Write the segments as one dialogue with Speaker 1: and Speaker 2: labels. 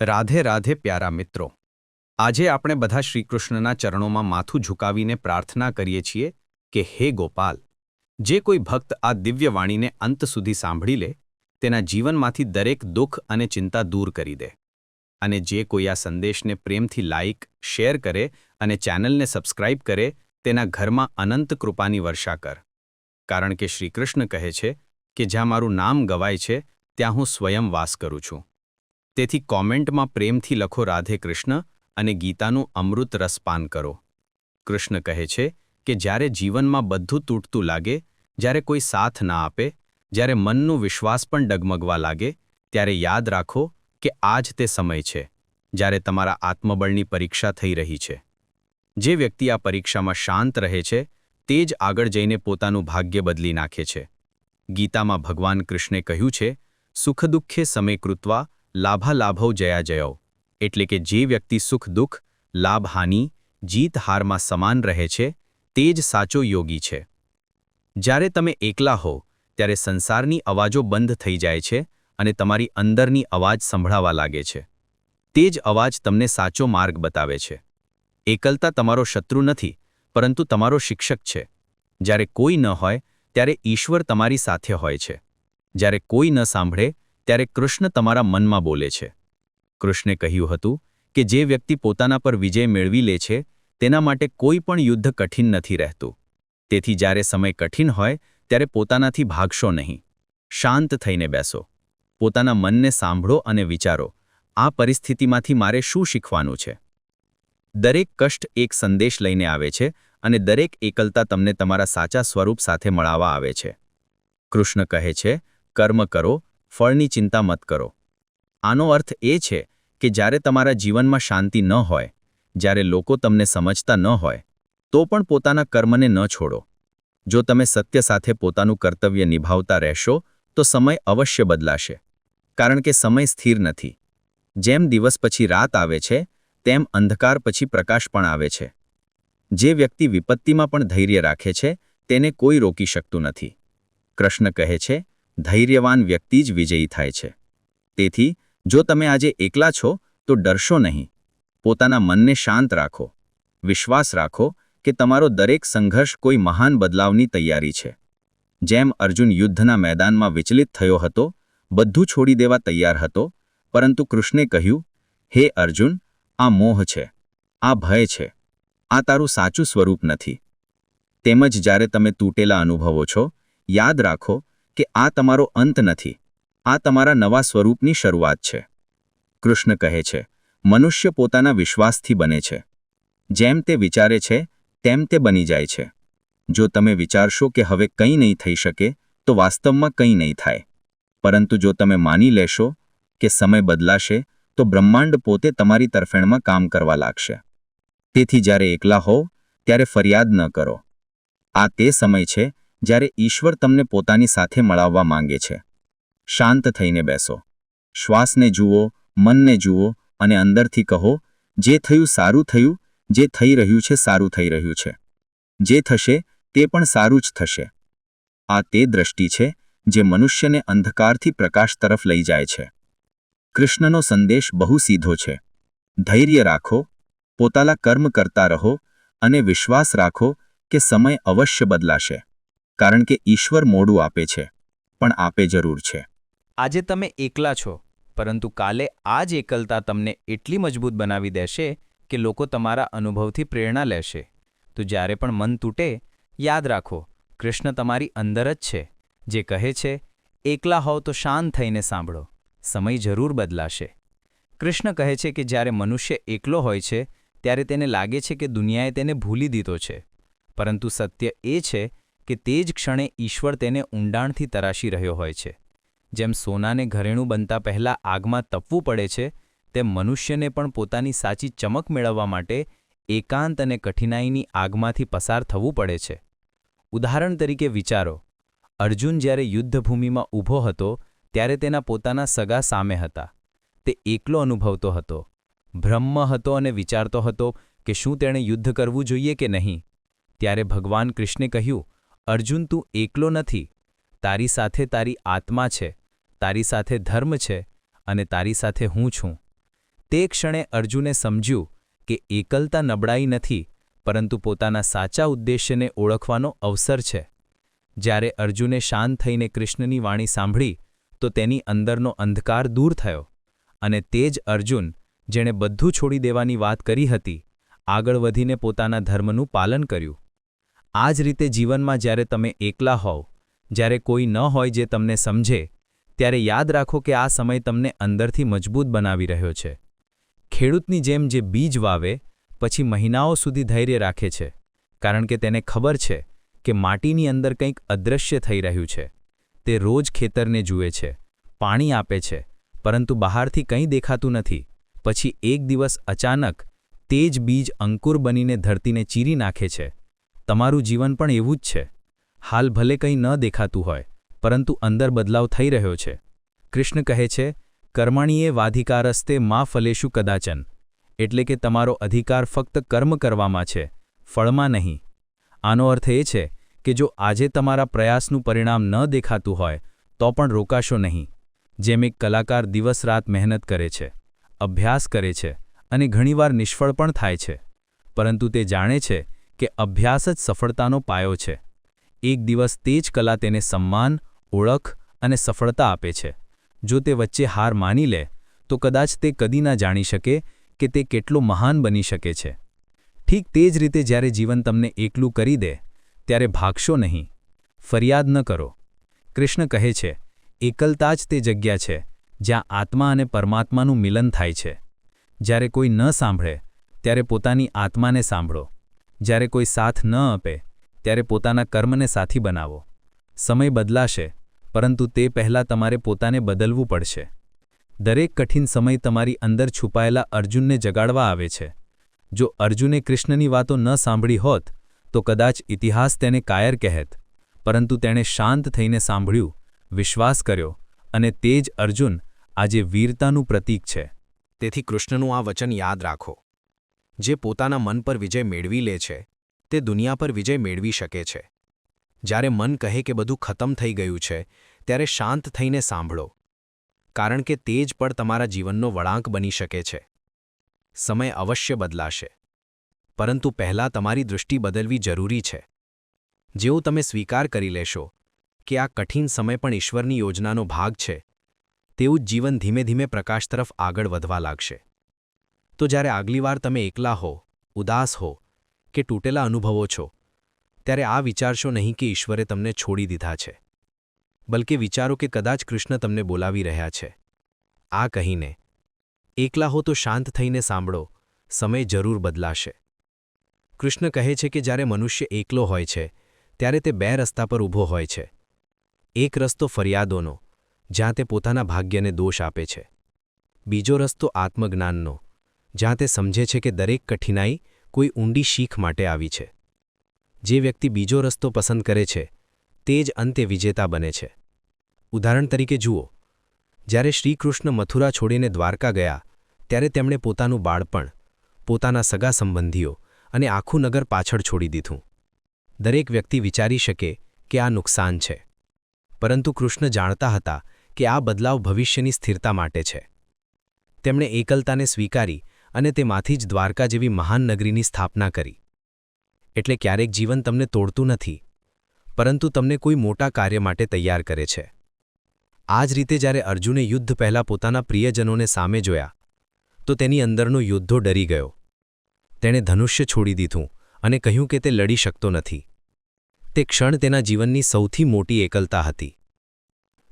Speaker 1: રાધે રાધે પ્યારા મિત્રો. આજે આપણે બધા શ્રીકૃષ્ણના ચરણોમાં માથું ઝુકાવીને પ્રાર્થના કરીએ છીએ કે હે ગોપાલ, જે કોઈ ભક્ત આ દિવ્ય વાણીને અંત સુધી સાંભળી લે, તેના જીવનમાંથી દરેક દુઃખ અને ચિંતા દૂર કરી દે. અને જે કોઈ આ સંદેશને પ્રેમથી લાઇક શેર કરે અને ચેનલને સબસ્ક્રાઇબ કરે, તેના ઘરમાં અનંત કૃપાની વર્ષા કર. કારણ કે શ્રીકૃષ્ણ કહે છે કે જ્યાં મારું નામ ગવાય છે, ત્યાં હું સ્વયં વાસ કરું છું. તેથી કોમેન્ટમાં પ્રેમથી લખો રાધે કૃષ્ણ અને ગીતાનું અમૃત રસપાન કરો. કૃષ્ણ કહે છે કે જ્યારે જીવનમાં બધું તૂટતું લાગે, જ્યારે કોઈ સાથ ના આપે, જ્યારે મનનું વિશ્વાસ પણ ડગમગવા લાગે, ત્યારે યાદ રાખો કે આજ તે સમય છે, જ્યારે તમારા આત્મબળની પરીક્ષા થઈ રહી છે. જે વ્યક્તિ આ પરીક્ષામાં શાંત રહે છે, તે જ આગળ જઈને પોતાનું ભાગ્ય બદલી નાખે છે. ગીતામાં ભગવાન કૃષ્ણે કહ્યું છે, સુખ દુઃખે સમય કૃત્વા લાભાલાભવ જયા જયો. એટલે કે જે વ્યક્તિ સુખ દુઃખ, લાભ હાનિ, જીત હારમાં સમાન રહે છે, તે જ સાચો યોગી છે. જ્યારે તમે એકલા હો, ત્યારે સંસારની અવાજો બંધ થઈ જાય છે અને તમારી અંદરની અવાજ સંભળાવા લાગે છે. તે જ અવાજ તમને સાચો માર્ગ બતાવે છે. એકલતા તમારો શત્રુ નથી, પરંતુ તમારો શિક્ષક છે. જ્યારે કોઈ ન હોય, ત્યારે ઈશ્વર તમારી સાથે હોય છે. જ્યારે કોઈ ન સાંભળે ત્યારે કૃષ્ણ તમારા મનમાં બોલે છે. કૃષ્ણે કહ્યું હતું કે જે વ્યક્તિ પોતાના પર વિજય મેળવી લે છે, તેના માટે કોઈ પણ યુદ્ધ કઠિન નથી રહેતું. તેથી જ્યારે સમય કઠિન હોય, ત્યારે પોતાનાથી ભાગશો નહીં. શાંત થઈને બેસો. પોતાના મનને સાંભળો અને વિચારો, આ પરિસ્થિતિમાંથી મારે શું શીખવાનું છે? દરેક કષ્ટ એક સંદેશ લઈને આવે છે અને દરેક એકલતા તમને તમારા સાચા સ્વરૂપ સાથે મળાવા આવે છે. કૃષ્ણ કહે છે, કર્મ કરો ફળની ચિંતા મત કરો. આનો અર્થ એ છે કે જ્યારે તમારા જીવનમાં શાંતિ ન હોય, જ્યારે લોકો તમને સમજતા ન હોય, તો પણ પોતાના કર્મને ન છોડો. જો તમે સત્ય સાથે પોતાનું કર્તવ્ય નિભાવતા રહેશો, તો સમય અવશ્ય બદલાશે. કારણ કે સમય સ્થિર નથી. જેમ દિવસ પછી રાત આવે છે, તેમ અંધકાર પછી પ્રકાશ પણ આવે છે. જે વ્યક્તિ વિપત્તિમાં પણ ધૈર્ય રાખે છે, તેને કોઈ રોકી શકતું નથી. કૃષ્ણ કહે છે ધૈર્યવાન વ્યક્તિ જ વિજયી થાય છે. તેથી, જો તમે આજે એકલા છો, તો ડરશો નહીં. પોતાના મનને શાંત રાખો. વિશ્વાસ રાખો કે તમારો દરેક સંઘર્ષ કોઈ મહાન બદલાવની તૈયારી છે. જેમ અર્જુન યુદ્ધના મેદાનમાં વિચલિત થયો હતો, બધું છોડી દેવા તૈયાર હતો, પરંતુ કૃષ્ણે કહ્યું, હે અર્જુન, આ મોહ છે. આ ભય છે. આ તારું સાચું સ્વરૂપ નથી. તેમજ જ્યારે તમે તૂટેલા અનુભવો છો, યાદ રાખો કે આ તમારો અંત નથી. આ તમારા નવા સ્વરૂપની શરૂઆત છે. કૃષ્ણ કહે છે, મનુષ્ય પોતાના વિશ્વાસથી બને છે. જેમ તે વિચારે છે, તેમ તે બની જાય છે. જો તમે વિચારશો કે હવે કંઈ નહીં થઈ શકે, તો વાસ્તવમાં કંઈ નહીં થાય. પરંતુ જો તમે માની લેશો કે સમય બદલાશે, તો બ્રહ્માંડ પોતે તમારી તરફેણમાં કામ કરવા લાગશે. તેથી જ્યારે એકલા હોવ, ત્યારે ફરિયાદ ન કરો. આ તે સમય છે જ્યારે ઈશ્વર તમને પોતાની સાથે મળાવવા માંગે છે. શાંત થઈને બેસો. શ્વાસને જુઓ, મનને જુઓ અને અંદરથી કહો, જે થયું સારું થયું, જે થઈ રહ્યું છે સારું થઈ રહ્યું છે. જે થશે, તે પણ સારું જ થશે. આ તે દ્રષ્ટિ છે જે મનુષ્યને અંધકારથી પ્રકાશ તરફ લઈ જાય છે. કૃષ્ણનો સંદેશ બહુ સીધો છે. ધૈર્ય રાખો, પોતાના કર્મ કરતા રહો અને વિશ્વાસ રાખો કે સમય અવશ્ય બદલાશે. કારણ કે ઈશ્વર મોડું આપે છે, પણ આપે જરૂર છે.
Speaker 2: આજે તમે એકલા છો, પરંતુ કાલે આ જ એકલતા તમને એટલી મજબૂત બનાવી દેશે કે લોકો તમારા અનુભવથી પ્રેરણા લેશે. તો જ્યારે પણ મન તૂટે, યાદ રાખો, કૃષ્ણ તમારી અંદર જ છે, જે કહે છે, એકલા હોવ તો શાંત થઈને સાંભળો, સમય જરૂર બદલાશે. કૃષ્ણ કહે છે કે જ્યારે મનુષ્ય એકલો હોય છે, ત્યારે તેને લાગે છે કે દુનિયાએ તેને ભૂલી દીધો છે. પરંતુ સત્ય એ છે કે તે જ ક્ષણે ઈશ્વર તેને ઊંડાણથી તરાશી રહ્યો હોય છે. જેમ સોનાને ઘરેણું બનતા પહેલાં આગમાં તપવું પડે છે, તેમ મનુષ્યને પણ પોતાની સાચી ચમક મેળવવા માટે એકાંત અને કઠિનાઈની આગમાંથી પસાર થવું પડે છે. ઉદાહરણ તરીકે વિચારો, અર્જુન જ્યારે યુદ્ધભૂમિમાં ઊભો હતો, ત્યારે તેના પોતાના સગા સામે હતા. તે એકલો અનુભવતો હતો. બ્રહ્મ હતો અને વિચારતો હતો કે શું તેણે યુદ્ધ કરવું જોઈએ કે નહીં? ત્યારે ભગવાન કૃષ્ણે કહ્યું અર્જુન, તું એકલો નથી. તારી સાથે તારી આત્મા છે. તારી સાથે ધર્મ છે અને તારી સાથે હું છું. તે ક્ષણે અર્જુને સમજ્યું કે એકલતા નબળાઈ નથી, પરંતુ પોતાના સાચા ઉદ્દેશ્યને ઓળખવાનો અવસર છે. જ્યારે અર્જુને શાંત થઈને કૃષ્ણની વાણી સાંભળી, તો તેની અંદરનો અંધકાર દૂર થયો. અને તે જ અર્જુન, જેણે બધું છોડી દેવાની વાત કરી હતી, આગળ વધીને પોતાના ધર્મનું પાલન કર્યું. આ જ રીતે જીવનમાં જ્યારે તમે એકલા હોવ, જ્યારે કોઈ ન હોય જે તમને સમજે, ત્યારે યાદ રાખો કે આ સમય તમને અંદરથી મજબૂત બનાવી રહ્યો છે. ખેડૂતની જેમ જે બીજ વાવે, પછી મહિનાઓ સુધી ધૈર્ય રાખે છે, કારણ કે તેને ખબર છે કે માટીની અંદર કંઈક અદૃશ્ય થઈ રહ્યું છે. તે રોજ ખેતરને જુએ છે, પાણી આપે છે, પરંતુ બહારથી કંઈ દેખાતું નથી. પછી એક દિવસ અચાનક તે જ બીજ અંકુર બનીને ધરતીને ચીરી નાખે છે. તમારું જીવન પણ એવું જ છે. હાલ ભલે કંઈ ન દેખાતું હોય, પરંતુ અંદર બદલાવ થઈ રહ્યો છે. કૃષ્ણ કહે છે, કર્મણીએ વાધિકારસ્તે મા ફલેશુ કદાચન. એટલે કે તમારો અધિકાર ફક્ત કર્મ કરવામાં છે, ફળમાં નહીં. આનો અર્થ એ છે કે જો આજે તમારા પ્રયાસનું પરિણામ ન દેખાતું હોય, તો પણ રોકાશો નહીં. જેમ એક કલાકાર દિવસ-રાત મહેનત કરે છે, અભ્યાસ કરે છે, અને ઘણીવાર નિષ્ફળ પણ થાય છે. પરંતુ તે જાણે છે કે અભ્યાસ જ સફળતાનો પાયો છે. એક દિવસ તે જ કલા તેને સન્માન, ઓળખ અને સફળતા આપે છે. જો તે વચ્ચે હાર માની લે, તો કદાચ તે કદી ના જાણી શકે કે તે કેટલો મહાન બની શકે છે. ઠીક તે જ રીતે જ્યારે જીવન તમને એકલું કરી દે, ત્યારે ભાગશો નહીં. ફરિયાદ ન કરો. કૃષ્ણ કહે છે, એકલતા જ તે જગ્યા છે, જ્યાં આત્મા અને પરમાત્માનું મિલન થાય છે. જ્યારે કોઈ ન સાંભળે, ત્યારે પોતાની આત્માને સાંભળો. જ્યારે કોઈ સાથ ન આપે, ત્યારે પોતાના કર્મને સાથી બનાવો. સમય બદલાશે, પરંતુ તે પહેલાં તમારે પોતાને બદલવું પડશે. દરેક કઠિન સમય તમારી અંદર છુપાયેલા અર્જુનને જગાડવા આવે છે. જો અર્જુને કૃષ્ણની વાતો ન સાંભળી હોત, તો કદાચ ઇતિહાસ તેને કાયર કહેત. પરંતુ તેણે શાંત થઈને સાંભળ્યું, વિશ્વાસ કર્યો, અને તે જ અર્જુન આજે વીરતાનું પ્રતીક છે.
Speaker 1: તેથી કૃષ્ણનું આ વચન યાદ રાખો. જે પોતાના મન પર વિજય મેળવી લે છે, તે દુનિયા પર વિજય મેળવી શકે છે. જ્યારે મન કહે કે બધું ખતમ થઈ ગયું છે, ત્યારે શાંત થઈને સાંભળો. કારણ કે તે જ પણ તમારા જીવનનો વળાંક બની શકે છે. સમય અવશ્ય બદલાશે. પરંતુ પહેલાં તમારી દૃષ્ટિ બદલવી જરૂરી છે. જેવું તમે સ્વીકાર કરી લેશો કે આ કઠિન સમય પણ ઈશ્વરની યોજનાનો ભાગ છે, તેવું જ જીવન ધીમે ધીમે પ્રકાશ તરફ આગળ વધવા લાગશે. તો જ્યારે આગલી વાર તમે એકલા હો, ઉદાસ હો કે તૂટેલા અનુભવો છો, ત્યારે આ વિચારશો નહીં કે ઈશ્વરે તમને છોડી દીધા છે, બલકે વિચારો કે કદાચ કૃષ્ણ તમને બોલાવી રહ્યા છે. આ કહીને, એકલા હો તો શાંત થઈને સાંભળો, સમય જરૂર બદલાશે. કૃષ્ણ કહે છે કે જ્યારે મનુષ્ય એકલો હોય છે, ત્યારે તે બે રસ્તા પર ઊભો હોય છે. એક રસ્તો ફરિયાદોનો, જ્યાં તે પોતાના ભાગ્યને દોષ આપે છે. બીજો રસ્તો આત્મજ્ઞાનનો જ્યાં તે સમજે છે કે દરેક કઠિનાઈ કોઈ ઊંડી શીખ માટે આવી છે. જે વ્યક્તિ બીજો રસ્તો પસંદ કરે છે, તે જ અંતે વિજેતા બને છે. ઉદાહરણ તરીકે જુઓ, જ્યારે શ્રીકૃષ્ણ મથુરા છોડીને દ્વારકા ગયા, ત્યારે તેમણે પોતાનું બાળપણ, પોતાના સગા સંબંધીઓ અને આખું નગર પાછળ છોડી દીધું. દરેક વ્યક્તિ વિચારી શકે કે આ નુકસાન છે. પરંતુ કૃષ્ણ જાણતા હતા કે આ બદલાવ ભવિષ્યની સ્થિરતા માટે છે. તેમણે એકલતાને સ્વીકારી અને તેમાંથી જ દ્વારકા જેવી મહાન નગરીની સ્થાપના કરી. એટલે ક્યારેક જીવન તમને તોડતું નથી, પરંતુ તમને કોઈ મોટા કાર્ય માટે તૈયાર કરે છે. આ જ રીતે જ્યારે અર્જુને યુદ્ધ પહેલાં પોતાના પ્રિયજનોને સામે જોયા, તો તેની અંદરનો યુદ્ધો ડરી ગયો. તેણે ધનુષ્ય છોડી દીધું અને કહ્યું કે તે લડી શકતો નથી. તે ક્ષણ તેના જીવનની સૌથી મોટી એકલતા હતી.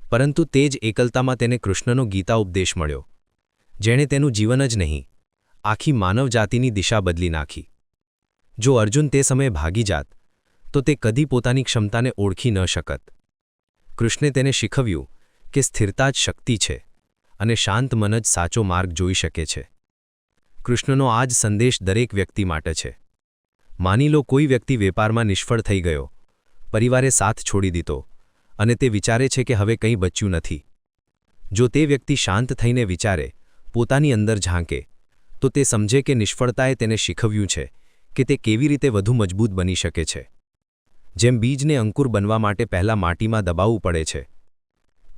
Speaker 1: પરંતુ તે જ એકલતામાં તેને કૃષ્ણનો ગીતા ઉપદેશ મળ્યો, જેણે તેનું જીવન જ નહીં આખી માનવજાતિની દિશા બદલી નાખી. જો અર્જુન તે સમયે ભાગી જાત, તો તે કદી પોતાની ક્ષમતાને ઓળખી ન શકત. કૃષ્ણે તેને શીખવ્યું કે સ્થિરતા જ શક્તિ છે અને શાંત મન જ સાચો માર્ગ જોઈ શકે છે. કૃષ્ણનો આ જ સંદેશ દરેક વ્યક્તિ માટે છે. માની લો કોઈ વ્યક્તિ વેપારમાં નિષ્ફળ થઈ ગયો, પરિવારે સાથ છોડી દીધો અને તે વિચારે છે કે હવે કંઈ બચ્યું નથી. જો તે વ્યક્તિ શાંત થઈને વિચારે, પોતાની અંદર ઝાંકે તો તે સમજે કે નિષ્ફળતાએ તેને શીખવ્યું છે કે તે કેવી રીતે વધુ મજબૂત બની શકે છે. જેમ બીજને અંકુર બનવા માટે પહેલાં માટીમાં દબાવવું પડે છે,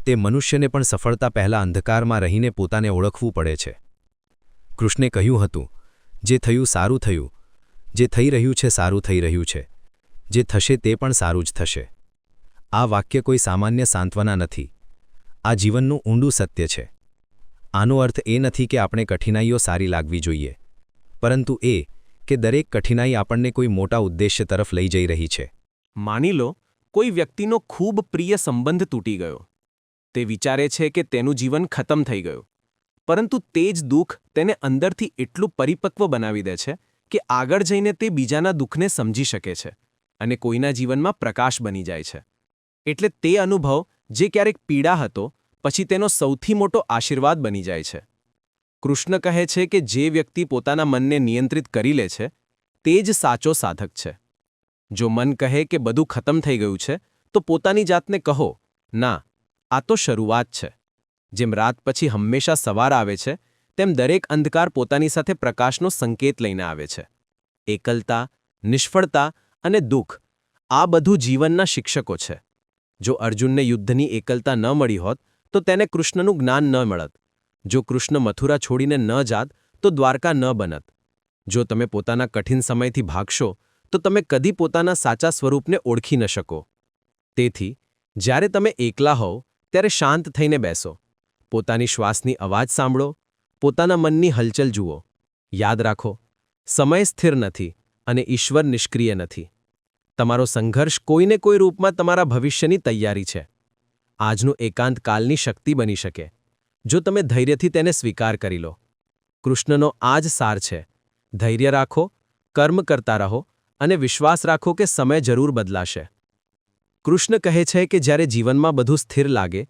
Speaker 1: તે મનુષ્યને પણ સફળતા પહેલાં અંધકારમાં રહીને પોતાને ઓળખવું પડે છે.
Speaker 3: કૃષ્ણે કહ્યું હતું, જે થયું સારું થયું, જે થઈ રહ્યું છે સારું થઈ રહ્યું છે, જે થશે તે પણ સારું જ થશે. આ વાક્ય કોઈ સામાન્ય સાંત્વના નથી. આ જીવનનું ઊંડું સત્ય છે. આનો અર્થ એ નથી કે આપણે કઠિનાઈઓ સારી લાગવી જોઈએ. પરંતુ એ, કે દરેક કઠિનાઈ આપણને કોઈ મોટા ઉદ્દેશ્ય તરફ લઈ જઈ રહી છે.
Speaker 4: માની લો, કોઈ વ્યક્તિનો ખૂબ પ્રિય સંબંધ તૂટી ગયો. તે વિચારે છે કે તેનું જીવન ખતમ થઈ ગયું. પરંતુ તે જ દુઃખ તેને અંદરથી એટલું પરિપક્વ બનાવી દે છે કે આગળ જઈને તે બીજાના દુઃખને સમજી શકે છે અને કોઈના જીવનમાં પ્રકાશ બની જાય છે. એટલે તે અનુભવ, જે ક્યારેક પીડા હતો પછી તેનો સૌથી મોટો આશીર્વાદ બની જાય છે. કૃષ્ણ કહે છે કે જે વ્યક્તિ પોતાના મનને નિયંત્રિત કરી લે છે, તે જ સાચો સાધક છે. જો મન કહે કે બધું ખતમ થઈ ગયું છે, તો પોતાની જાતને કહો, ના, આ તો શરૂઆત છે. જેમ રાત પછી હંમેશા સવાર આવે છે, તેમ દરેક અંધકાર પોતાની સાથે પ્રકાશનો સંકેત લઈને આવે છે. એકલતા, નિષ્ફળતા અને દુઃખ, આ બધું જીવનના શિક્ષકો છે. જો અર્જુનને યુદ્ધની એકલતા ન મળી હોત તો તેને કૃષ્ણનું જ્ઞાન ન મળત. જો કૃષ્ણ મથુરા છોડીને ન જાત, તો દ્વારકા ન બનત. જો તમે પોતાના કઠિન સમયથી ભાગશો, તો તમે કદી પોતાના સાચા સ્વરૂપને ઓળખી ન શકો. તેથી, જ્યારે તમે એકલા હોવ, ત્યારે શાંત થઈને બેસો. પોતાની શ્વાસની અવાજ સાંભળો, પોતાના મનની હલચલ જુઓ. યાદ રાખો, સમય સ્થિર નથી અને ઈશ્વર નિષ્ક્રિય નથી. તમારો સંઘર્ષ કોઈને કોઈ રૂપમાં તમારા ભવિષ્યની તૈયારી છે. આજનું એકાંત કાલની શક્તિ બની શકે. જો તમે ધૈર્યથી તેને સ્વીકાર કરી લો. કૃષ્ણનો આ જ સાર છે. ધૈર્ય રાખો, કર્મ કરતા રહો અને વિશ્વાસ રાખો કે સમય જરૂર બદલાશે. કૃષ્ણ કહે છે કે જ્યારે જીવનમાં બધું સ્થિર લાગે,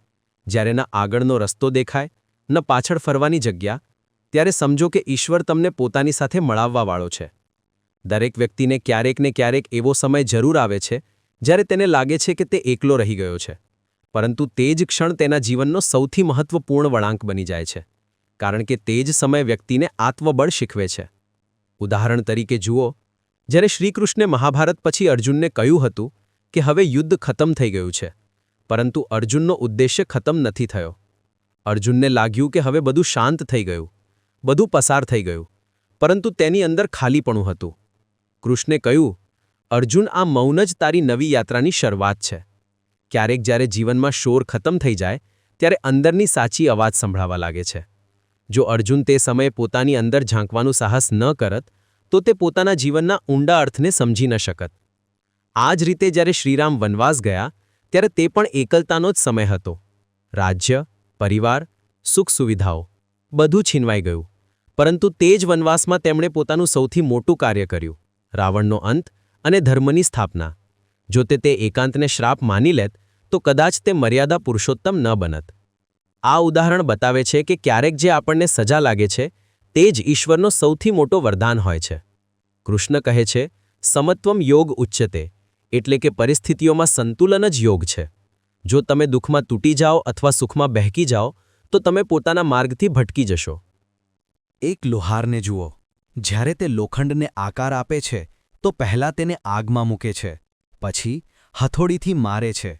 Speaker 4: જ્યારે ન આગળનો રસ્તો દેખાય, ન પાછળ ફરવાની જગ્યા, ત્યારે સમજો કે ઈશ્વર તમને પોતાની સાથે મળાવવાવાળો છે. દરેક વ્યક્તિને ક્યારેક ને ક્યારેક એવો સમય જરૂર આવે છે, જ્યારે તેને લાગે છે કે તે એકલો રહી ગયો છે. પરંતુ તે જ ક્ષણ તેના જીવનનો સૌથી મહત્વપૂર્ણ વળાંક બની જાય છે, કારણ કે તે જ સમય વ્યક્તિને આત્મબળ શીખવે છે. ઉદાહરણ તરીકે જુઓ, જ્યારે શ્રીકૃષ્ણે મહાભારત પછી અર્જુનને કહ્યું હતું કે હવે યુદ્ધ ખતમ થઈ ગયું છે, પરંતુ અર્જુનનો ઉદ્દેશ્ય ખતમ નથી થયો. અર્જુનને લાગ્યું કે હવે બધું શાંત થઈ ગયું, બધું પસાર થઈ ગયું, પરંતુ તેની અંદર ખાલીપણું હતું. કૃષ્ણે કહ્યું, અર્જુન, આ મૌન જ તારી નવી યાત્રાની શરૂઆત છે. ક્યારેક જ્યારે જીવનમાં શોર ખતમ થઈ જાય, ત્યારે અંદરની સાચી અવાજ સંભળાવા લાગે છે. જો અર્જુન તે સમયે પોતાની અંદર ઝાંકવાનું સાહસ ન કરત, તો તે પોતાના જીવનના ઊંડા અર્થને સમજી ન શકત. આ જ રીતે જ્યારે શ્રીરામ વનવાસ ગયા, ત્યારે તે પણ એકલતાનો જ સમય હતો. રાજ્ય, પરિવાર, સુખ સુવિધાઓ, બધું છીનવાઈ ગયું. પરંતુ તે જ વનવાસમાં તેમણે પોતાનું સૌથી મોટું કાર્ય કર્યું, રાવણનો અંત અને ધર્મની સ્થાપના. જો તે તે એકાંતને શ્રાપ માની લેત, તો કદાચ તે મર્યાદા પુરુષોત્તમ ન બનત. આ ઉદાહરણ બતાવે છે કે ક્યારેક જે આપણને સજા લાગે છે, તે જ ઈશ્વરનો સૌથી મોટો વરદાન હોય છે. કૃષ્ણ કહે છે, સમત્વમ યોગ ઉચ્ચતે એટલે કે પરિસ્થિતિઓમાં સંતુલન જ યોગ છે. જો તમે દુઃખમાં તૂટી જાઓ અથવા સુખમાં બહેકી જાઓ, તો તમે પોતાના માર્ગથી ભટકી જશો.
Speaker 3: એક લોહારને જુઓ. જ્યારે તે લોખંડને આકાર આપે છે, તો પહેલાં તેને આગમાં મૂકે છે. પછી હથોડીથી મારે છે.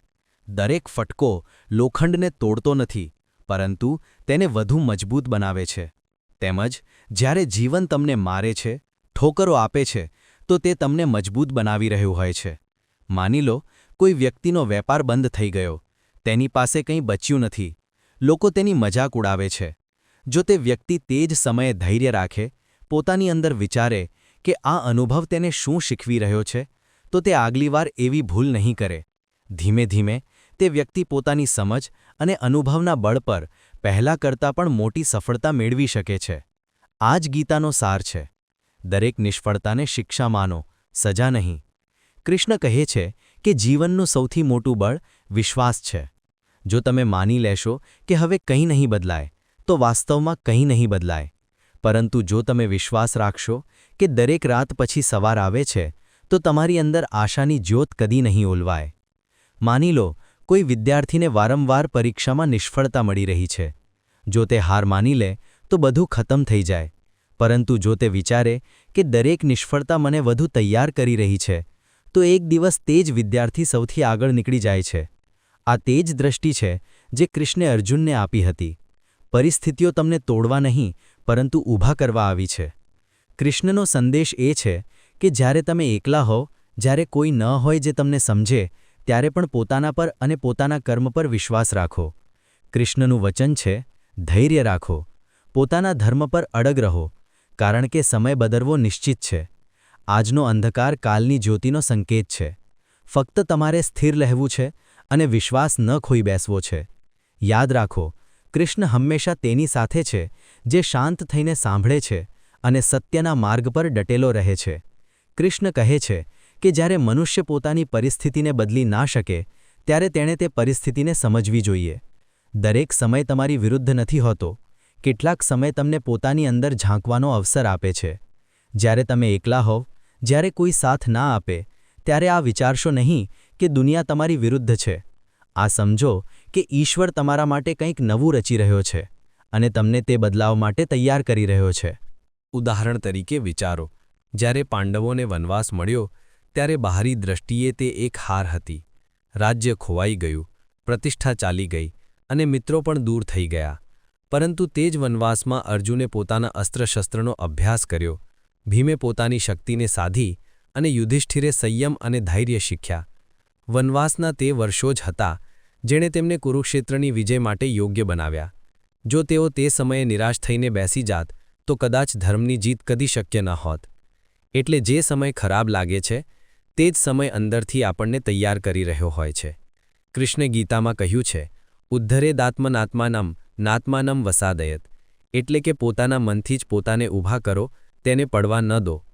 Speaker 3: દરેક ફટકો લોખંડને તોડતો નથી, પરંતુ તેને વધુ મજબૂત બનાવે છે. તેમજ જ્યારે જીવન તમને મારે છે, ઠોકરો આપે છે, તો તે તમને મજબૂત બનાવી રહ્યું હોય છે. માની લો, કોઈ વ્યક્તિનો વેપાર બંધ થઈ ગયો, તેની પાસે કંઈ બચ્યું નથી. લોકો તેની મજાક ઉડાવે છે. જો તે વ્યક્તિ તે જ સમયે ધૈર્ય રાખે, પોતાની અંદર વિચારે કે આ અનુભવ તેને શું શીખવી રહ્યો છે તો તે આગલી વાર એવી ભૂલ નહીં કરે. ધીમે ધીમે તે વ્યક્તિ પોતાની સમજ અને અનુભવના બળ પર પહેલાં કરતાં પણ મોટી સફળતા મેળવી શકે છે. આ જ ગીતાનો સાર છે. દરેક નિષ્ફળતાને શિક્ષા માનો, સજા નહીં. કૃષ્ણ કહે છે કે જીવનનું સૌથી મોટું બળ વિશ્વાસ છે. જો તમે માની લેશો કે હવે કંઈ નહીં બદલાય, તો વાસ્તવમાં કંઈ નહીં બદલાય. પરંતુ જો તમે વિશ્વાસ રાખશો કે દરેક રાત પછી સવાર આવે છે તો તમારી અંદર આશાની જ્યોત કદી નહીં ઓલવાય. માની લો, કોઈ વિદ્યાર્થીને વારંવાર પરીક્ષામાં નિષ્ફળતા મળી રહી છે. જો તે હાર માની લે, તો બધું ખતમ થઈ જાય. પરંતુ જો તે વિચારે કે દરેક નિષ્ફળતા મને વધુ તૈયાર કરી રહી છે, તો એક દિવસ તે જ વિદ્યાર્થી સૌથી આગળ નીકળી જાય છે. આ તે જ દ્રષ્ટિ છે જે કૃષ્ણે અર્જુનને આપી હતી. પરિસ્થિતિઓ તમને તોડવા નહીં, પરંતુ ઊભા કરવા આવી છે. કૃષ્ણનો સંદેશ એ છે કે જ્યારે તમે એકલા હો જ્યારે કોઈ ન હોય જે તમને સમજે, ત્યારે પણ પોતાના પર અને પોતાના કર્મ પર વિશ્વાસ રાખો. કૃષ્ણનું વચન છે, ધૈર્ય રાખો. પોતાના ધર્મ પર અડગ રહો, કારણ કે સમય બદલવો નિશ્ચિત છે. આજનો અંધકાર કાલની જ્યોતિનો સંકેત છે. ફક્ત તમારે સ્થિર રહેવું છે અને વિશ્વાસ ન ખોઈ બેસવો છે. યાદ રાખો, કૃષ્ણ હંમેશા તેની સાથે છે, જે શાંત થઈને સાંભળે છે અને સત્યના માર્ગ પર ડટેલો રહે છે. કૃષ્ણ કહે છે કે જ્યારે મનુષ્ય પોતાની પરિસ્થિતિને બદલી ના શકે, ત્યારે તેણે તે પરિસ્થિતિને સમજવી જોઈએ. દરેક સમય તમારી વિરુદ્ધ નથી હોતો. કેટલાક સમય તમને પોતાની અંદર ઝાંકવાનો અવસર આપે છે. જ્યારે તમે એકલા હોવ, જ્યારે કોઈ સાથ ના આપે, ત્યારે આ વિચારશો નહીં કે દુનિયા તમારી વિરુદ્ધ છે. આ સમજો કે ઈશ્વર તમારા માટે કંઈક નવું રચી રહ્યો છે અને તમને તે બદલાવ માટે તૈયાર કરી રહ્યો છે.
Speaker 5: ઉદાહરણ તરીકે વિચારો. જ્યારે પાંડવોને વનવાસ મળ્યો, ત્યારે બહારી દ્રષ્ટિએ તે એક હાર હતી. રાજ્ય ખોવાઈ ગયું, પ્રતિષ્ઠા ચાલી ગઈ અને મિત્રો પણ દૂર થઈ ગયા. પરંતુ તે જ વનવાસમાં અર્જુને પોતાના અસ્ત્રશસ્ત્રનો અભ્યાસ કર્યો, ભીમે પોતાની શક્તિને સાધી અને યુધિષ્ઠિરે સંયમ અને ધૈર્ય શીખ્યા. વનવાસના તે વર્ષો જ હતા, જેણે તેમને કુરુક્ષેત્રની વિજય માટે યોગ્ય બનાવ્યા. જો તેઓ તે સમયે નિરાશ થઈને બેસી જાત, તો કદાચ ધર્મની જીત કદી શક્ય ન હોત. એટલે જે સમય ખરાબ લાગે છે, તે જ સમય અંદરથી આપણને તૈયાર કરી રહ્યો હોય છે. કૃષ્ણે ગીતામાં કહ્યું છે, ઉદ્ધરે દાત્મનાત્માનમ, નાત્માનમ વસાદયત. એટલે કે પોતાના મનથી જ પોતાને ઊભા કરો, તેને પડવા ન દો.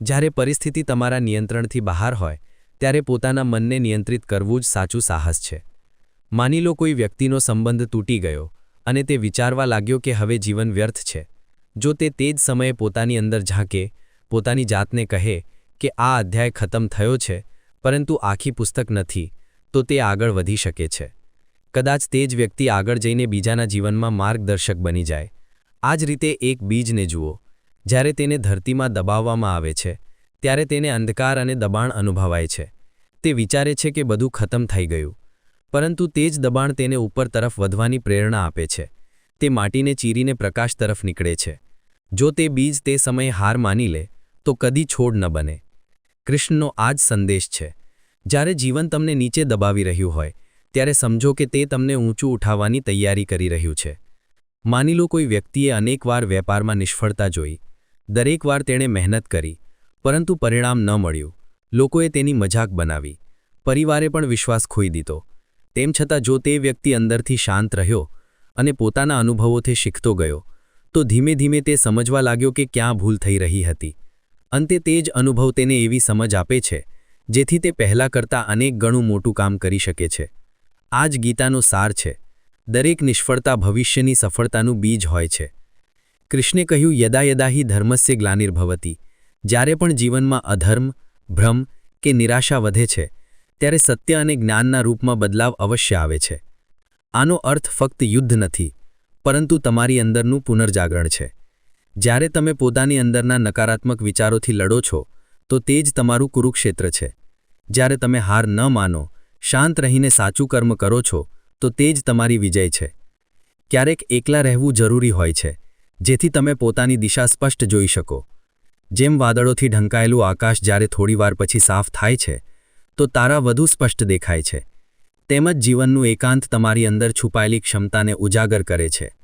Speaker 5: જ્યારે પરિસ્થિતિ તમારા નિયંત્રણથી બહાર હોય, ત્યારે પોતાના મનને નિયંત્રિત કરવું જ સાચું સાહસ છે. માની લો કોઈ વ્યક્તિનો સંબંધ તૂટી ગયો, અને તે વિચારવા લાગ્યો કે હવે જીવન વ્યર્થ છે. જો તે તે જ સમયે પોતાની અંદર ઝાંકે પોતાની જાતને કહે કે આ અધ્યાય ખતમ થયો છે, પરંતુ આખી પુસ્તક નથી, તો તે આગળ વધી શકે છે. કદાચ તે જ વ્યક્તિ આગળ જઈને બીજાના જીવનમાં માર્ગદર્શક બની જાય. આ જ રીતે એક બીજને જુઓ. જ્યારે તેને ધરતીમાં દબાવવામાં આવે છે, ત્યારે તેને અંધકાર અને દબાણ અનુભવાય છે. તે વિચારે છે કે બધું ખતમ થઈ ગયું, પરંતુ તે જ દબાણ તેને ઉપર તરફ વધવાની પ્રેરણા આપે છે. તે માટીને ચીરીને પ્રકાશ તરફ નીકળે છે. જો તે બીજ તે સમયે હાર માની લે તો કદી છોડ ન બને. કૃષ્ણનો આ જ સંદેશ છે. જ્યારે જીવન તમને નીચે દબાવી રહ્યું હોય, ત્યારે સમજો કે તે તમને ઊંચું ઉઠાવવાની તૈયારી કરી રહ્યું છે. માની લો કોઈ વ્યક્તિએ અનેકવાર વેપારમાં નિષ્ફળતા જોઈ દરેકવાર તેણે મહેનત કરી, પરંતુ પરિણામ ન મળ્યું. લોકોએ તેની મજાક બનાવી, પરિવારે પણ વિશ્વાસ ખોઈ દીધો. તેમ છતાં જો તે વ્યક્તિ અંદરથી શાંત રહ્યો અને પોતાના અનુભવોથી શીખતો ગયો, તો ધીમે ધીમે તે સમજવા લાગ્યો કે ક્યાં ભૂલ થઈ રહી હતી. અંતે તે જ અનુભવ તેને એવી સમજ આપે છે, જેથી તે પહેલાં કરતાં અનેક ગણું મોટું કામ કરી શકે છે. આ જ ગીતાનો સાર છે. દરેક નિષ્ફળતા ભવિષ્યની સફળતાનું બીજ હોય છે. કૃષ્ણે કહ્યું યદા યદા ધર્મસ્ય ગ્લાનિર્ભવતી જ્યારે પણ જીવનમાં અધર્મ, ભ્રમ કે નિરાશા વધે છે, ત્યારે સત્ય અને જ્ઞાનના રૂપમાં બદલાવ અવશ્ય આવે છે. આનો અર્થ ફક્ત યુદ્ધ નથી, પરંતુ તમારી અંદરનું પુનર્જાગરણ છે. જ્યારે તમે પોતાની અંદરના નકારાત્મક વિચારોથી લડો છો, તો તે જ તમારું કુરુક્ષેત્ર છે. જ્યારે તમે હાર ન માનો, શાંત રહીને સાચું કર્મ કરો છો, તો તે જ તમારી વિજય છે. ક્યારેક એકલા રહેવું જરૂરી હોય છે, જેથી તમે પોતાની દિશા સ્પષ્ટ જોઈ શકો. જેમ વાદળોથી ઢંકાયેલું આકાશ જ્યારે થોડીવાર પછી સાફ થાય છે, તો તારા વધુ સ્પષ્ટ દેખાય છે. તેમજ જીવનનું એકાંત તમારી અંદર છુપાયેલી ક્ષમતાને ઉજાગર કરે છે.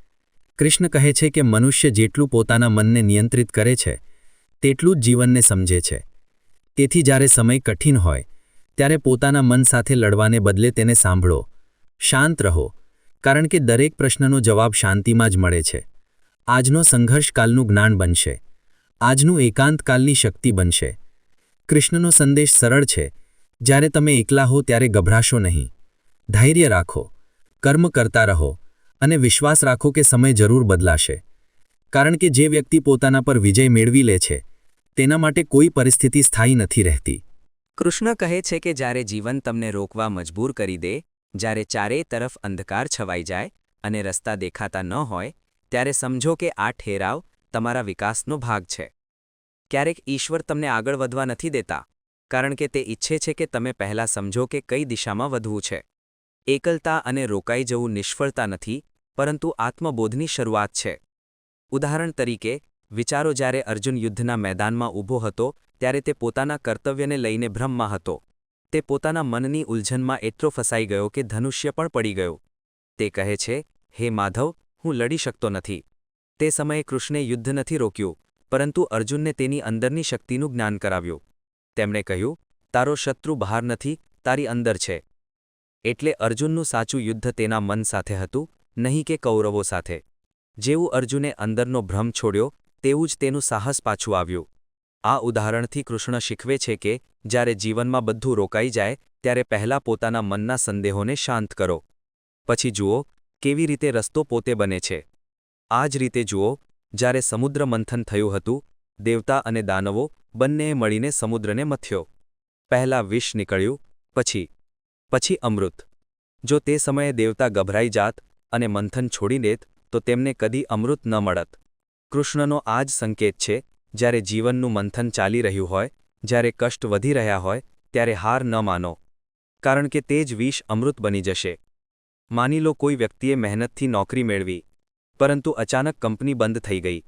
Speaker 5: કૃષ્ણ કહે છે કે મનુષ્ય જેટલું પોતાના મનને નિયંત્રિત કરે છે, તેટલું જ જીવનને સમજે છે. તેથી જ્યારે સમય કઠિન હોય, ત્યારે પોતાના મન સાથે લડવાને બદલે તેને સાંભળો, શાંત રહો, કારણ કે દરેક પ્રશ્નનો જવાબ શાંતિમાં જ મળે છે. આજનો સંઘર્ષ કાલનું જ્ઞાન બનશે. આજનું એકાંત કાલની શક્તિ બનશે. કૃષ્ણનો સંદેશ સરળ છે. જ્યારે તમે એકલા હો ત્યારે ગભરાશો નહીં. ધૈર્ય રાખો. કર્મ કરતા રહો. અને વિશ્વાસ રાખો કે સમય જરૂર બદલાશે. કારણ કે જે વ્યક્તિ પોતાના પર વિજય મેળવી લે છે, તેના માટે કોઈ પરિસ્થિતિ સ્થાયી નથી રહેતી.
Speaker 6: કૃષ્ણ કહે છે કે જ્યારે જીવન તમને રોકવા મજબૂર કરી દે, જ્યારે ચારેય તરફ અંધકાર છવાઈ જાય અને રસ્તા દેખાતા ન હોય, ત્યારે સમજો કે આ ઠેરાવ તમારા વિકાસનો ભાગ છે. ક્યારેક ઈશ્વર તમને આગળ વધવા નથી દેતા, કારણ કે તે ઈચ્છે છે કે તમે પહેલાં સમજો કે કઈ દિશામાં વધવું છે. એકલતા અને રોકાઈ જવું નિષ્ફળતા નથી પરંતુ આત્મબોધની શરૂઆત છે. ઉદાહરણ તરીકે, વિચારો જ્યારે અર્જુન યુદ્ધના મેદાનમાં ઊભો હતો, ત્યારે તે પોતાના કર્તવ્યને લઈને ભ્રમમાં હતો. તે પોતાના મનની ઉલઝનમાં એટલો ફસાઈ ગયો કે ધનુષ્ય પણ પડી ગયો. તે કહે છે, હે માધવ, હું લડી શકતો નથી. તે સમયે કૃષ્ણે યુદ્ધ નથી રોક્યું, પરંતુ અર્જુનને તેની અંદરની શક્તિનું જ્ઞાન કરાવ્યું. તેમણે કહ્યું, તારો શત્રુ બહાર નથી, તારી અંદર છે. એટલે અર્જુનનું સાચું યુદ્ધ તેના મન સાથે હતું નહીં કે કૌરવો સાથે. જેવું અર્જુને અંદરનો ભ્રમ છોડ્યો, તેવું જ તેનું સાહસ પાછું આવ્યું. આ ઉદાહરણથી કૃષ્ણ શીખવે છે કે, જ્યારે જીવનમાં બધું રોકાઈ જાય, ત્યારે પહેલાં પોતાના મનના સંદેહોને શાંત કરો. પછી જુઓ, કેવી રીતે રસ્તો પોતે બને છે. આ જ રીતે જુઓ, જ્યારે સમુદ્ર મંથન થયું હતું, દેવતા અને દાનવો બંનેએ મળીને સમુદ્રને મથ્યો. પહેલાં વિષ નીકળ્યું, પછી પછી અમૃત. જો તે સમયે દેવતા ગભરાઈ જાત અને મંથન છોડી દેત, તો તેમને કદી અમૃત ન મળત. કૃષ્ણનો આ જ સંકેત છે, જ્યારે જીવનનું મંથન ચાલી રહ્યું હોય, જ્યારે કષ્ટ વધી રહ્યા હોય, ત્યારે હાર ન માનો. કારણ કે તે જ વિષ અમૃત બની જશે. માની લો કોઈ વ્યક્તિએ મહેનતથી નોકરી મેળવી, પરંતુ અચાનક કંપની બંધ થઈ ગઈ.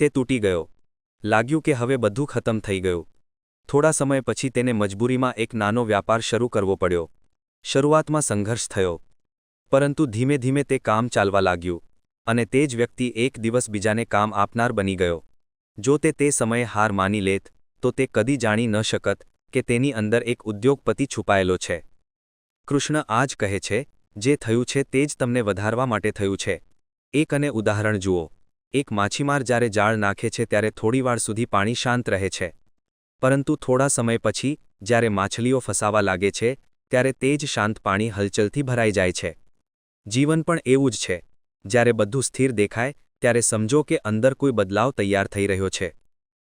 Speaker 6: તે તૂટી ગયો. લાગ્યું કે હવે બધું ખતમ થઈ ગયું. થોડા સમય પછી તેને મજબૂરીમાં એક નાનો વ્યાપાર શરૂ કરવો પડ્યો. શરૂઆતમાં સંઘર્ષ થયો. પરંતુ ધીમે ધીમે તે કામ ચાલવા લાગ્યું અને તે જ વ્યક્તિ એક દિવસ બીજાને કામ આપનાર બની ગયો. જો તે તે સમયે હાર માની લેત, તો તે કદી જાણી ન શકત કે તેની અંદર એક ઉદ્યોગપતિ છુપાયેલો છે. કૃષ્ણ આ જ કહે છે, જે થયું છે તે જ તમને વધારવા માટે થયું છે. એક અને ઉદાહરણ જુઓ. એક માછીમાર જ્યારે જાળ નાખે છે ત્યારે થોડીવાર સુધી પાણી શાંત રહે છે. પરંતુ થોડા સમય પછી, જ્યારે માછલીઓ ફસાવા લાગે છે, ત્યારે તે જ શાંત પાણી હલચલથી ભરાઈ જાય છે. જીવન પણ એવું જ છે. જ્યારે બધું સ્થિર દેખાય, ત્યારે સમજો કે અંદર કોઈ બદલાવ તૈયાર થઈ રહ્યો છે.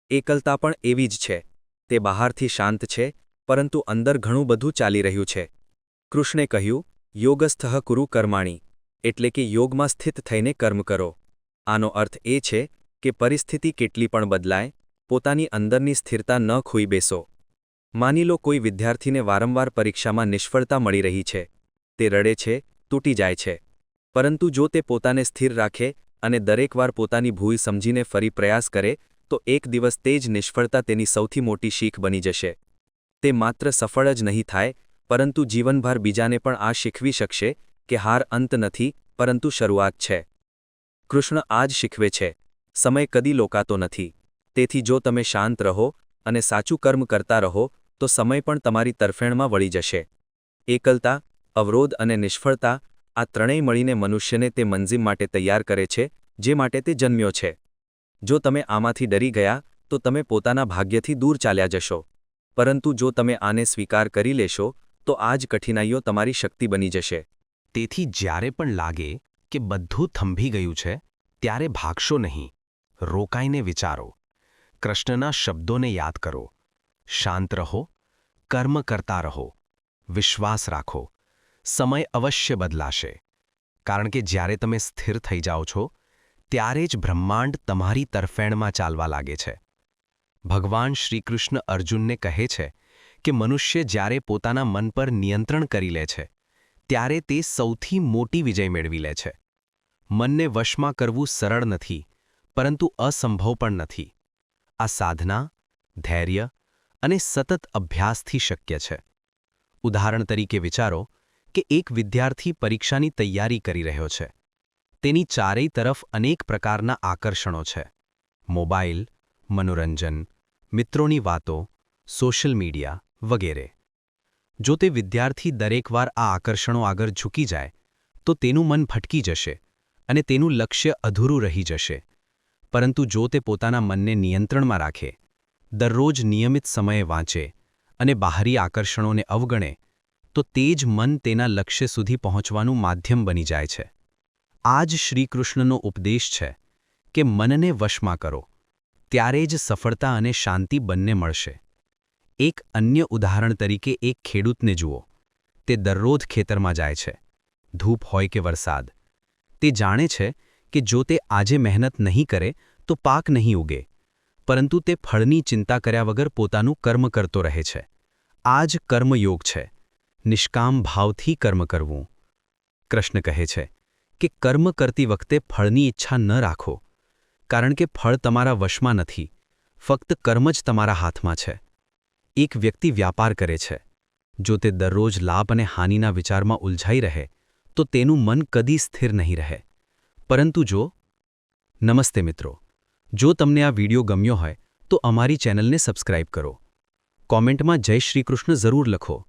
Speaker 6: એકલતા પણ એવી જ છે. તે બહારથી શાંત છે, પરંતુ અંદર ઘણું બધું ચાલી રહ્યું છે. કૃષ્ણે કહ્યું, યોગસ્થઃ કુરુ કર્માણી. એટલે કે યોગમાં સ્થિત થઈને કર્મ કરો. આનો અર્થ એ છે કે પરિસ્થિતિ કેટલી પણ બદલાય, પોતાની અંદરની સ્થિરતા ન ખોઈ બેસો. માની લો કોઈ વિદ્યાર્થીને વારંવાર પરીક્ષામાં નિષ્ફળતા મળી રહી છે. તે રડે છે તૂટી જાય છે. પરંતુ જો તે પોતાને સ્થિર રાખે અને દરેકવાર પોતાની ભૂલ સમજીને ફરી પ્રયાસ કરે, તો એક દિવસ તે જ નિષ્ફળતા તેની સૌથી મોટી શીખ બની જશે. તે માત્ર સફળ જ નહીં થાય, પરંતુ જીવનભર બીજાને પણ આ શીખવી શકશે કે હાર અંત નથી, પરંતુ શરૂઆત છે. કૃષ્ણ આ જ શીખવે છે. સમય કદી લોકાતો નથી. તેથી જો તમે શાંત રહો અને સાચું કર્મ કરતા રહો, તો સમય પણ તમારી તરફેણમાં વળી જશે. એકલતા અવરોધ અને નિષ્ફળતા આ ત્રણેય મળીને મનુષ્યને તે મંઝિમ માટે તૈયાર કરે છે, જે માટે તે જન્મ્યો છે. જો તમે આમાંથી ડરી ગયા, તો તમે પોતાના ભાગ્યથી દૂર ચાલ્યા જશો. પરંતુ જો તમે આને સ્વીકાર કરી લેશો, તો આ જ કઠિનાઈઓ તમારી શક્તિ બની જશે.
Speaker 1: તેથી જ્યારે પણ લાગે કે બધું થંભી ગયું છે, ત્યારે ભાગશો નહીં. રોકાઈને વિચારો. કૃષ્ણના શબ્દોને યાદ કરો. શાંત રહો. કર્મ કરતા રહો. વિશ્વાસ રાખો. સમય અવશ્ય બદલાશે. કારણ કે જ્યારે તમે સ્થિર થઈ જાઓ છો, ત્યારે જ બ્રહ્માંડ તમારી તરફેણમાં ચાલવા લાગે છે. ભગવાન શ્રીકૃષ્ણ અર્જુનને કહે છે કે મનુષ્ય જ્યારે પોતાના મન પર નિયંત્રણ કરી લે છે, ત્યારે તે સૌથી મોટી વિજય મેળવી લે છે. મનને વશમાં કરવું સરળ નથી, પરંતુ અસંભવ પણ નથી. આ સાધના, ધૈર્ય અને સતત અભ્યાસથી શક્ય છે. ઉદાહરણ તરીકે વિચારો કે એક વિદ્યાર્થી પરીક્ષાની તૈયારી કરી રહ્યો છે. તેની ચારેય તરફ અનેક પ્રકારના આકર્ષણો છે. મોબાઈલ, મનોરંજન, મિત્રોની વાતો, સોશિયલ મીડિયા વગેરે. જો તે વિદ્યાર્થી દરેકવાર આ આકર્ષણો આગળ ઝૂકી જાય, તો તેનું મન ભટકી જશે અને તેનું લક્ષ્ય અધૂરું રહી જશે. પરંતુ જો તે પોતાના મનને નિયંત્રણમાં રાખે, દરરોજ નિયમિત સમયે વાંચે અને બાહરી આકર્ષણોને અવગણે તો તે જ મન તેના લક્ષ્ય સુધી પહોંચવાનું માધ્યમ બની જાય છે. આ જ શ્રીકૃષ્ણનો ઉપદેશ છે કે મનને વશમાં કરો. ત્યારે જ સફળતા અને શાંતિ બંને મળશે. એક અન્ય ઉદાહરણ તરીકે એક ખેડૂતને જુઓ. તે દરરોજ ખેતરમાં જાય છે. ધૂપ હોય કે વરસાદ. તે જાણે છે કે જો તે આજે મહેનત નહીં કરે, તો પાક નહીં ઉગે. પરંતુ તે ફળની ચિંતા કર્યા વગર પોતાનું કર્મ કરતો રહે છે. આ જ કર્મયોગ છે. નિષ્કામ ભાવથી કર્મ કરવું. કૃષ્ણ કહે છે કે કર્મ કરતી વખતે ફળની ઈચ્છા ન રાખો,
Speaker 3: કારણ કે ફળ તમારા વશમાં નથી, ફક્ત કર્મ જ તમારા હાથમાં છે. એક વ્યક્તિ વ્યાપાર કરે છે. જો તે દરરોજ લાભ અને હાનિના વિચારમાં ઉલઝાઈ રહે, તો તેનું મન કદી સ્થિર નહીં રહે. પરંતુ જો, નમસ્તે મિત્રો, જો તમને આ વિડિયો ગમ્યો હોય, તો અમારી ચેનલને સબસ્ક્રાઇબ કરો. કોમેન્ટમાં જય શ્રી કૃષ્ણ જરૂર લખો.